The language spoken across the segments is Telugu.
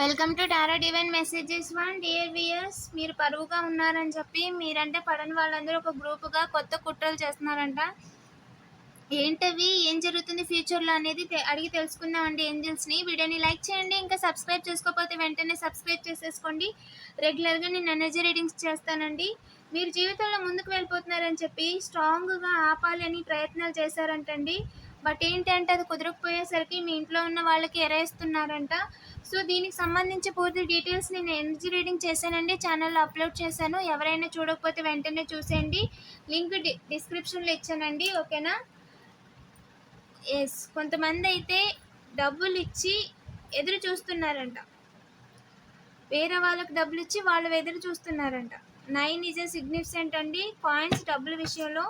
Welcome to Dara divine messages one dear viewers మీరు పరువుగా ఉన్నారని చెప్పి మీరంటే పడని వాళ్ళందరూ ఒక గ్రూపుగా కొత్త కుట్రలు చేస్తున్నారంట. ఏంటవి? ఏం జరుగుతుంది ఫ్యూచర్లో అనేది అడిగి తెలుసుకుందామండి ఏంజిల్స్ని వీడియోని లైక్ చేయండి ఇంకా సబ్స్క్రైబ్ చేసుకోకపోతే వెంటనే సబ్స్క్రైబ్ చేసేసుకోండి. రెగ్యులర్గా నేను ఎనర్జీ రీడింగ్స్ చేస్తానండి. మీరు జీవితంలో ముందుకు వెళ్ళిపోతున్నారని చెప్పి స్ట్రాంగ్గా ఆపాలి అని ప్రయత్నాలు చేశారంటండి. బట్ ఏంటంటే అది కుదరకపోయేసరికి మీ ఇంట్లో ఉన్న వాళ్ళకి ఎరేస్తున్నారంట. సో దీనికి సంబంధించి పూర్తి డీటెయిల్స్ నేను ఎనర్జీ రీడింగ్ చేశానండి. ఛానల్లో అప్లోడ్ చేశాను. ఎవరైనా చూడకపోతే వెంటనే చూసేయండి. లింక్ డి డిస్క్రిప్షన్లో ఇచ్చానండి. ఓకేనా? ఎస్ కొంతమంది అయితే డబ్బులు ఇచ్చి ఎదురు చూస్తున్నారంట. వేరే వాళ్ళకి డబ్బులు ఇచ్చి వాళ్ళు ఎదురు చూస్తున్నారంట. నైన్ ఈజ్ ఎ సిగ్నిఫికెంట్ అండి. కాయిన్స్ డబ్బుల విషయంలో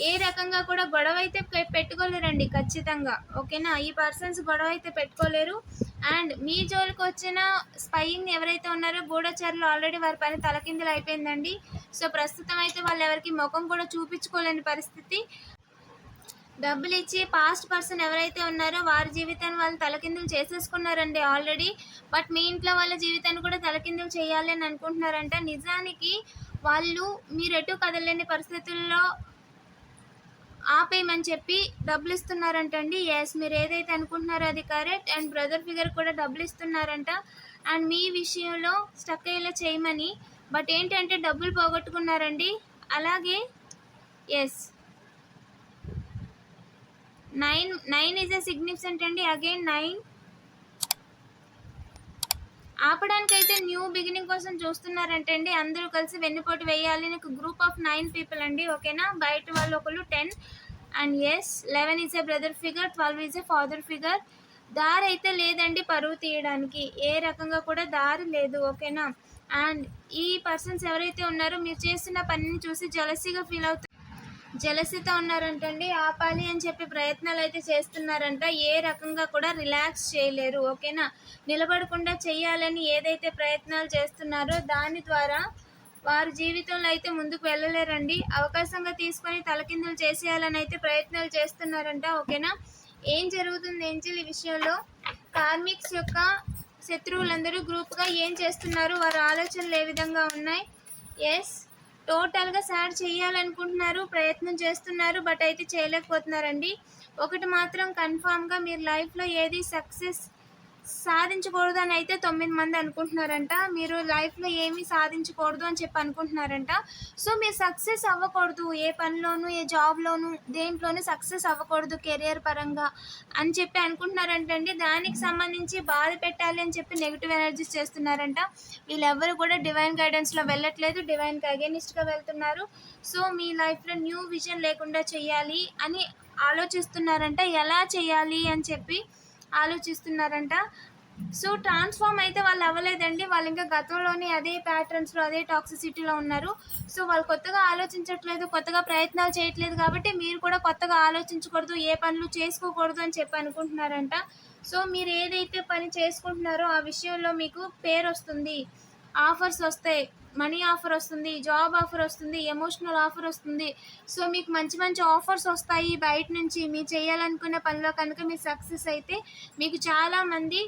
ఏ రకంగా కూడా గొడవ అయితే పె- పెట్టుకోలేరండి ఖచ్చితంగా. ఓకేనా? ఈ పర్సన్స్ గొడవ అయితే పెట్టుకోలేరు. అండ్ మీ జోలికి వచ్చిన స్పైయింగ్ ఎవరైతే ఉన్నారో గూఢచారులు ఆల్రెడీ వారి పని తలకిందులు అయిపోయిందండి సో ప్రస్తుతం అయితే వాళ్ళు ఎవరికి ముఖం కూడా చూపించుకోలేని పరిస్థితి. డబ్బులు ఇచ్చి పాస్ట్ పర్సన్ ఎవరైతే ఉన్నారో వారి జీవితాన్ని వాళ్ళు తలకిందులు చేసేసుకున్నారండి ఆల్రెడీ. బట్ మీ ఇంట్లో వాళ్ళ జీవితాన్ని కూడా తలకిందులు చేయాలి అని అనుకుంటున్నారంట. నిజానికి వాళ్ళు మీరు ఎటు కదలేని పరిస్థితుల్లో ఆపేయమని చెప్పి డబ్బులు ఇస్తున్నారంటండి ఎస్ మీరు ఏదైతే అనుకుంటున్నారో అది కరెక్ట్. అండ్ బ్రదర్ ఫిగర్ కూడా డబ్బులు ఇస్తున్నారంట అండ్ మీ విషయంలో స్టక్ అయ్యేలా చేయమని. బట్ ఏంటంటే డబ్బులు పోగొట్టుకున్నారండి. అలాగే yes nine nine is a significant అండి. అగైన్ నైన్ ఆపడానికి అయితే న్యూ బిగినింగ్ కోసం చూస్తున్నారంటే అండి. అందరూ కలిసి వెన్నుపోటు వేయాలి. నాకు గ్రూప్ ఆఫ్ నైన్ పీపుల్ అండి. ఓకేనా? బయట వాళ్ళు ఒకళ్ళు ten and yes eleven is a brother figure twelve is a father figure దారి అయితే లేదండి పరువు తీయడానికి. ఏ రకంగా కూడా దారి లేదు. ఓకేనా? అండ్ ఈ పర్సన్స్ ఎవరైతే ఉన్నారో మీరు చేస్తున్న పనిని చూసి జలసీగా ఫీల్ అవుతారు. జలసితో ఉన్నారంటండి ఆపాలి అని చెప్పి ప్రయత్నాలు అయితే చేస్తున్నారంట ఏ రకంగా కూడా రిలాక్స్ చేయలేరు ఓకేనా? నిలబడకుండా చేయాలని ఏదైతే ప్రయత్నాలు చేస్తున్నారో దాని ద్వారా వారు జీవితంలో అయితే ముందుకు వెళ్ళలేరండి. అవకాశంగా తీసుకొని తలకిందులు చేసేయాలని అయితే ప్రయత్నాలు చేస్తున్నారంట ఓకేనా? ఏం జరుగుతుంది ఏంజిల్ ఈ విషయంలో? కార్మిక్స్ యొక్క శత్రువులందరూ గ్రూప్గా ఏం చేస్తున్నారు? వారి ఆలోచనలు ఏ విధంగా ఉన్నాయి? ఎస్? టోటల్గా సార్ చేయాలనుకుంటున్నారు ప్రయత్నం చేస్తున్నారు బట్ అయితే చేయలేకపోతున్నారండి. ఒకటి మాత్రం కన్ఫామ్గా మీరు లైఫ్లో ఏది సక్సెస్ సాధించకూడదు అని అయితే తొమ్మిది మంది అనుకుంటున్నారంట. మీరు లైఫ్లో ఏమీ సాధించకూడదు అని చెప్పి అనుకుంటున్నారంట. సో మీరు సక్సెస్ అవ్వకూడదు. ఏ పనిలోనూ ఏ జాబ్లోనూ దేంట్లోనూ సక్సెస్ అవ్వకూడదు కెరియర్ పరంగా అని చెప్పి అనుకుంటున్నారంటండి. దానికి సంబంధించి బాధ పెట్టాలి అని చెప్పి నెగిటివ్ ఎనర్జీస్ చేస్తున్నారంట. వీళ్ళెవ్వరు కూడా డివైన్ గైడెన్స్లో వెళ్ళట్లేదు. డివైన్కి అగేనిస్ట్గా వెళ్తున్నారు. సో మీ లైఫ్లో న్యూ విజన్ లేకుండా చేయాలి అని ఆలోచిస్తున్నారంట. ఎలా చేయాలి అని చెప్పి ఆలోచిస్తున్నారంట. సో ట్రాన్స్ఫార్మ్ అయితే వాళ్ళు అవ్వలేదండి. వాళ్ళు ఇంకా గతంలోనే అదే ప్యాటర్న్స్లో అదే టాక్సిసిటీలో ఉన్నారు. సో వాళ్ళు కొత్తగా ఆలోచించట్లేదు కొత్తగా ప్రయత్నాలు చేయట్లేదు కాబట్టి మీరు కూడా కొత్తగా ఆలోచించకూడదు ఏ పనులు చేసుకోకూడదు అని చెప్పి అనుకుంటున్నారంట. సో మీరు ఏదైతే పని చేసుకుంటున్నారో ఆ విషయంలో మీకు పేరు వస్తుంది. ఆఫర్స్ వస్తాయి. మనీ ఆఫర్ వస్తుంది జాబ్ ఆఫర్ వస్తుంది ఎమోషనల్ ఆఫర్ వస్తుంది. సో మీకు మంచి మంచి ఆఫర్స్ వస్తాయి బయట నుంచి. మీరు చేయాలనుకున్న పనిలో కనుక మీరు సక్సెస్ అయితే మీకు చాలామంది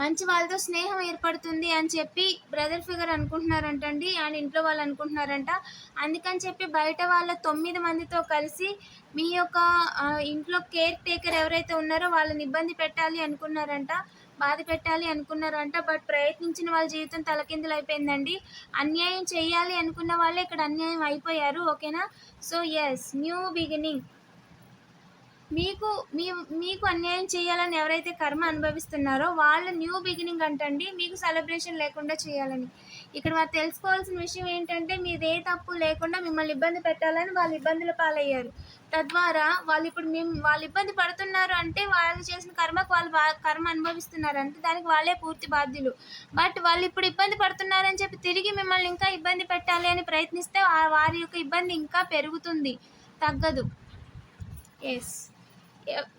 మంచి వాళ్ళతో స్నేహం ఏర్పడుతుంది అని చెప్పి బ్రదర్ ఫిగర్ అనుకుంటున్నారంటండి. అండ్ ఇంట్లో వాళ్ళు అనుకుంటున్నారంట. అందుకని చెప్పి బయట వాళ్ళ తొమ్మిది మందితో కలిసి మీ యొక్క ఇంట్లో కేర్ టేకర్ ఎవరైతే ఉన్నారో వాళ్ళని ఇబ్బంది పెట్టాలి అనుకున్నారంట. బాధ పెట్టాలి అనుకున్నారంట బట్ ప్రయత్నించిన వాళ్ళ జీవితం తలకిందులు అయిపోయిందండి అన్యాయం చేయాలి అనుకున్న వాళ్ళే ఇక్కడ అన్యాయం అయిపోయారు ఓకేనా? సో ఎస్ న్యూ బిగినింగ్ మీకు మీ మీకు అన్యాయం చేయాలని ఎవరైతే కర్మ అనుభవిస్తున్నారో వాళ్ళ న్యూ బిగినింగ్ అంటండి మీకు సెలబ్రేషన్ లేకుండా చేయాలని ఇక్కడ వారు తెలుసుకోవాల్సిన విషయం ఏంటంటే మీది ఏ తప్పు లేకుండా మిమ్మల్ని ఇబ్బంది పెట్టాలని వాళ్ళు ఇబ్బందుల పాలయ్యారు. తద్వారా వాళ్ళు ఇప్పుడు మేము వాళ్ళు ఇబ్బంది పడుతున్నారు అంటే వాళ్ళు చేసిన కర్మకు వాళ్ళు బా- కర్మ అనుభవిస్తున్నారు అంటే దానికి వాళ్ళే పూర్తి బాధ్యులు. బట్ వాళ్ళు ఇప్పుడు ఇబ్బంది పడుతున్నారని చెప్పి తిరిగి మిమ్మల్ని ఇంకా ఇబ్బంది పెట్టాలి అని ప్రయత్నిస్తే వారి యొక్క ఇబ్బంది ఇంకా పెరుగుతుంది. తగ్గదు. ఎస్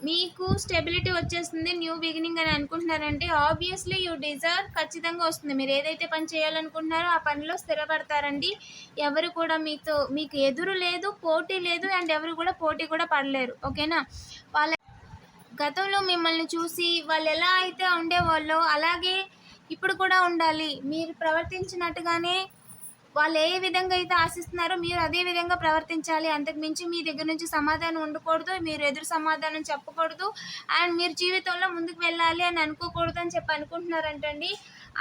మీకు స్టెబిలిటీ వచ్చేస్తుంది న్యూ బిగినింగ్ అని అనుకుంటున్నారంటే ఆబ్వియస్లీ యూ డిజర్వ్ ఖచ్చితంగా వస్తుంది. మీరు ఏదైతే పని చేయాలనుకుంటున్నారో ఆ పనిలో స్థిరపడతారండి. ఎవరు కూడా మీతో మీకు ఎదురు లేదు పోటీ లేదు అండ్ ఎవరు కూడా పోటీ కూడా పడలేరు. ఓకేనా? వాళ్ళ గతంలో మిమ్మల్ని చూసి వాళ్ళు ఎలా అయితే ఉండేవాళ్ళో అలాగే ఇప్పుడు కూడా ఉండాలి. మీరు ప్రవర్తించినట్టుగానే వాళ్ళు ఏ విధంగా అయితే ఆశిస్తున్నారో మీరు అదే విధంగా ప్రవర్తించాలి. అంతకు మించి మీ దగ్గర నుంచి సమాధానం ఉండకూడదు. మీరు ఎదురు సమాధానం చెప్పకూడదు. అండ్ మీరు జీవితంలో ముందుకు వెళ్ళాలి అని అనుకోకూడదు అని చెప్పి అనుకుంటున్నారంటండి.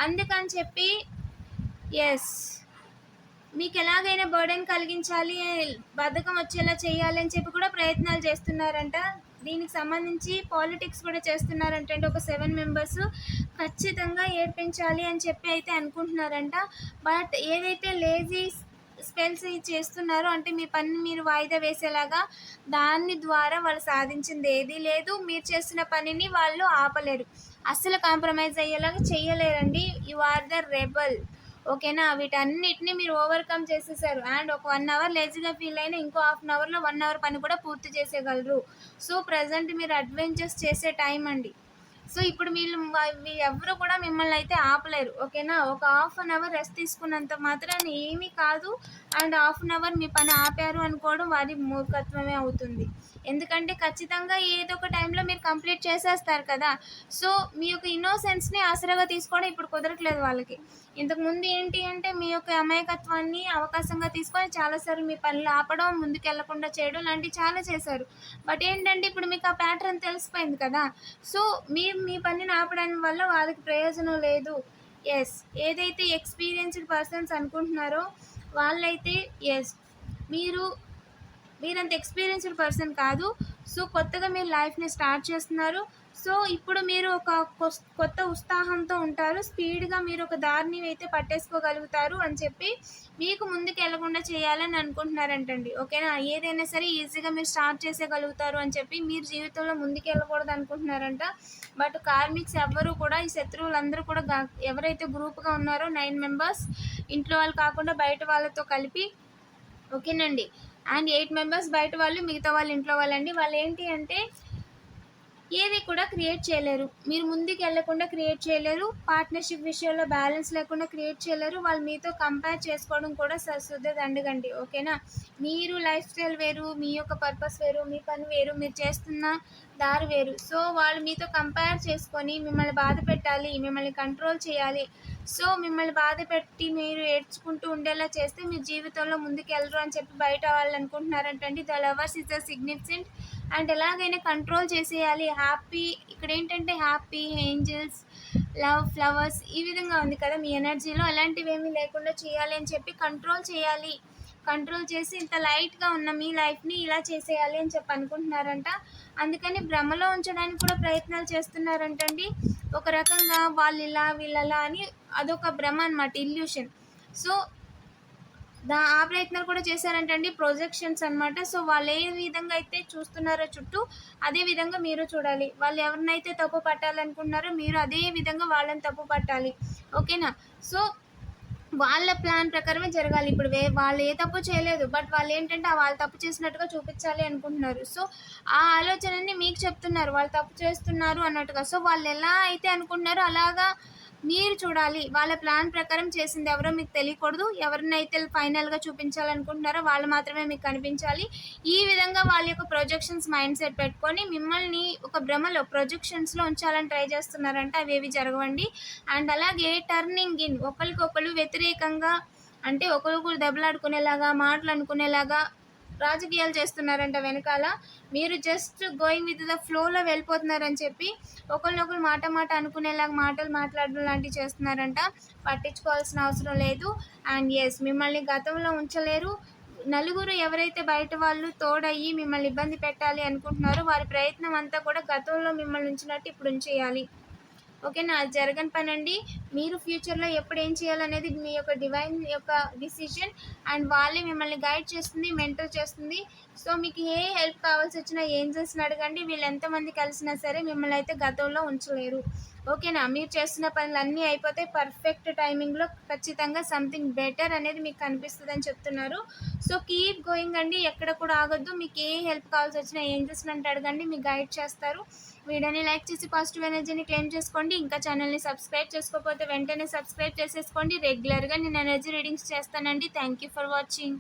అందుకని చెప్పి ఎస్ మీకు ఎలాగైనా బర్డెన్ కలిగించాలి బద్ధకం వచ్చేలా చేయాలి అని చెప్పి కూడా ప్రయత్నాలు చేస్తున్నారంట. దీనికి సంబంధించి పాలిటిక్స్ కూడా చేస్తున్నారంట అంటే ఒక సెవెన్ మెంబర్స్ ఖచ్చితంగా ఏడ్పించాలి అని చెప్పి అయితే అనుకుంటున్నారంట. బట్ ఏదైతే లేజీ స్పెల్స్ చేస్తున్నారో అంటే మీ పని మీరు వాయిదా వేసేలాగా దాని ద్వారా వాళ్ళు సాధించింది ఏదీ లేదు. మీరు చేస్తున్న పనిని వాళ్ళు ఆపలేరు. అస్సలు కాంప్రమైజ్ అయ్యేలాగా చేయలేరండి. You are the rebel. ఓకేనా? వీటన్నిటిని మీరు ఓవర్కమ్ చేసేసారు. అండ్ ఒక వన్ అవర్ లేజీగా ఫీల్ అయినా ఇంకో హాఫ్ అన్ అవర్లో వన్ అవర్ పని కూడా పూర్తి చేసేయగలరు. సో ప్రజెంట్ మీరు అడ్వెంచర్స్ చేసే టైం అండి. సో ఇప్పుడు వీళ్ళు ఎవరు కూడా మిమ్మల్ని అయితే ఆపలేరు. ఓకేనా? ఒక హాఫ్ అన్ అవర్ రెస్ట్ తీసుకున్నంత మాత్రాన్ని ఏమీ కాదు. అండ్ హాఫ్ అన్ అవర్ మీ పని ఆపారు అనుకోవడం వారి మూర్ఖత్వమే అవుతుంది. ఎందుకంటే ఖచ్చితంగా ఏదో ఒక టైంలో మీరు కంప్లీట్ చేసేస్తారు కదా. సో మీ యొక్క ఇన్నోసెన్స్ని ఆసరాగా తీసుకోవడం ఇప్పుడు కుదరట్లేదు వాళ్ళకి. ఇంతకుముందు ఏంటి అంటే మీ యొక్క అమాయకత్వాన్ని అవకాశంగా తీసుకొని చాలాసార్లు మీ పనులు ఆపడం ముందుకెళ్ళకుండా చేయడం లాంటివి చాలా చేశారు. బట్ ఏంటంటే ఇప్పుడు మీకు ఆ ప్యాటర్న్ తెలిసిపోయింది కదా. సో మీరు మీ పనిని ఆపడం వల్ల వాళ్ళకి ప్రయోజనం లేదు. ఎస్ ఏదైతే ఎక్స్పీరియన్స్డ్ పర్సన్స్ అనుకుంటున్నారో వాళ్ళైతే ఎస్ మీరు మీరంత ఎక్స్పీరియన్స్డ్ పర్సన్ కాదు. సో కొత్తగా మీరు లైఫ్ని స్టార్ట్ చేస్తున్నారు. సో ఇప్పుడు మీరు ఒక కొస్- కొత్త ఉత్సాహంతో ఉంటారు. స్పీడ్గా మీరు ఒక దారిని అయితే పట్టేసుకోగలుగుతారు అని చెప్పి మీకు ముందుకు వెళ్ళకుండా చేయాలని అనుకుంటున్నారంటండి. ఓకేనా? ఏదైనా సరే ఈజీగా మీరు స్టార్ట్ చేసేయగలుగుతారు అని చెప్పి మీరు జీవితంలో ముందుకు వెళ్ళకూడదు అనుకుంటున్నారంట. బట్ కార్మిక్స్ ఎవ్వరూ కూడా ఈ శత్రువులందరూ కూడా ఎవరైతే గ్రూప్గా ఉన్నారో నైన్ మెంబర్స్ ఇంట్లో వాళ్ళు కాకుండా బయట వాళ్ళతో కలిపి ఓకేనండి. అండ్ ఎయిట్ మెంబర్స్ బయట వాళ్ళు మిగతా వాళ్ళ ఇంట్లో వాళ్ళండి. వాళ్ళు ఏంటి అంటే ఏది కూడా క్రియేట్ చేయలేరు. మీరు ముందుకు వెళ్ళకుండా క్రియేట్ చేయలేరు. పార్ట్నర్షిప్ విషయంలో బ్యాలెన్స్ లేకుండా క్రియేట్ చేయలేరు. వాళ్ళు మీతో కంపేర్ చేసుకోవడం కూడా సశుద్ధ దండగండి. ఓకేనా మీరు లైఫ్ స్టైల్ వేరు మీ యొక్క పర్పస్ వేరు మీ పని వేరు మీరు చేస్తున్న దారి వేరు. సో వాళ్ళు మీతో కంపేర్ చేసుకొని మిమ్మల్ని బాధ పెట్టాలి మిమ్మల్ని కంట్రోల్ చేయాలి. సో మిమ్మల్ని బాధ పెట్టి మీరు ఏడ్చుకుంటూ ఉండేలా చేస్తే మీ జీవితంలో ముందుకు వెళ్ళరు అని చెప్పి బయట వాళ్ళు అనుకుంటున్నారంటండి. The lovers is the significant and ఎలాగైనా కంట్రోల్ చేసేయాలి. హ్యాపీ ఇక్కడ ఏంటంటే హ్యాపీ ఏంజల్స్ లవ్ ఫ్లవర్స్ ఈ విధంగా ఉంది కదా మీ ఎనర్జీలో. అలాంటివి ఏమీ లేకుండా చేయాలి అని చెప్పి కంట్రోల్ చేయాలి. కంట్రోల్ చేసి ఇంత లైట్గా ఉన్న మీ లైఫ్ని ఇలా చేసేయాలి అని చెప్పి అనుకుంటున్నారంట. అందుకని భ్రమలో ఉంచడానికి కూడా ప్రయత్నాలు చేస్తున్నారంటండి. ఒక రకంగా వాళ్ళు ఇలా వీళ్ళలా అని అదొక భ్రమ అనమాట ఇల్యూషన్. సో దా ఆ ప్రయత్నాలు కూడా చేశారంటండి ప్రొజెక్షన్స్ అన్నమాట. సో వాళ్ళు ఏ విధంగా అయితే చూస్తున్నారో చుట్టూ అదే విధంగా మీరు చూడాలి. వాళ్ళు ఎవరినైతే తప్పు పట్టాలనుకుంటున్నారో మీరు అదే విధంగా వాళ్ళని తప్పు పట్టాలి. ఓకేనా? సో వాళ్ళ ప్లాన్ ప్రకారమే జరగాలి. ఇప్పుడు వే వాళ్ళు ఏ తప్పు చేయలేదు బట్ వాళ్ళు ఏంటంటే వాళ్ళు తప్పు చేసినట్టుగా చూపించాలి అనుకుంటున్నారు. సో ఆ ఆలోచనని మీకు చెప్తున్నారు. వాళ్ళు తప్పు చేస్తున్నారు అన్నట్టుగా. సో వాళ్ళు ఎలా అయితే అనుకుంటున్నారో అలాగా మీరు చూడాలి. వాళ్ళ ప్లాన్ ప్రకారం చేసింది ఎవరో మీకు తెలియకూడదు. ఎవరినైతే ఫైనల్గా చూపించాలనుకుంటున్నారో వాళ్ళు మాత్రమే మీకు కనిపించాలి. ఈ విధంగా వాళ్ళ యొక్క ప్రొజెక్షన్స్ మైండ్ సెట్ పెట్టుకొని మిమ్మల్ని ఒక భ్రమలో ప్రొజెక్షన్స్లో ఉంచాలని ట్రై చేస్తున్నారంటే అవి ఏవి జరగవండి. అండ్ అలాగే టర్నింగ్ ఇన్ ఒకరికొకరు వ్యతిరేకంగా అంటే ఒకరికొకరు దెబ్బలాడుకునేలాగా మాటలు అనుకునేలాగా రాజకీయాలు చేస్తున్నారంట వెనకాల. మీరు జస్ట్ గోయింగ్ విత్ ద ఫ్లోలో వెళ్ళిపోతున్నారని చెప్పి ఒకరినొకరు మాట మాట అనుకునేలాగా మాటలు మాట్లాడడం లాంటివి చేస్తున్నారంట. పట్టించుకోవాల్సిన అవసరం లేదు. అండ్ ఎస్ మిమ్మల్ని గతంలో ఉంచలేరు. నలుగురు ఎవరైతే బయట వాళ్ళు తోడయ్యి మిమ్మల్ని ఇబ్బంది పెట్టాలి అనుకుంటున్నారో వారి ప్రయత్నం అంతా కూడా గతంలో మిమ్మల్ని ఉంచినట్టు ఇప్పుడు ఉంచేయాలి. ఓకేనా అది జరగని పని అండి మీరు ఫ్యూచర్లో ఎప్పుడు ఏం చేయాలనేది మీ యొక్క డివైన్ యొక్క డిసిషన్ అండ్ వాళ్ళే మిమ్మల్ని గైడ్ చేస్తుంది మెంటర్ చేస్తుంది. సో మీకు ఏ హెల్ప్ కావాల్సి వచ్చినా ఏంజల్స్ని అడగండి. వీళ్ళు ఎంతమంది కలిసినా సరే మిమ్మల్ని అయితే గతంలో ఉంచలేరు. ఓకేనా? మీరు చేస్తున్న పనులు అన్నీ అయిపోతే పర్ఫెక్ట్ టైమింగ్లో ఖచ్చితంగా సంథింగ్ బెటర్ అనేది మీకు కనిపిస్తుంది అని చెప్తున్నారు. సో కీప్ గోయింగ్ అండి. ఎక్కడ కూడా ఆగొద్దు. మీకు ఏ హెల్ప్ కావాల్సి వచ్చినా ఏంజల్స్ని అంటే అడగండి మీకు గైడ్ చేస్తారు. వీడియోని లైక్ చేసి పాజిటివ్ ఎనర్జీని క్లెయిమ్ చేసుకోండి. ఇంకా ఛానల్ని సబ్స్క్రైబ్ చేసుకోకపోతే వెంటనే సబ్స్క్రైబ్ చేసేసుకోండి. రెగ్యులర్గా నేను ఎనర్జీ రీడింగ్స్ చేస్తానండి. Thank you for watching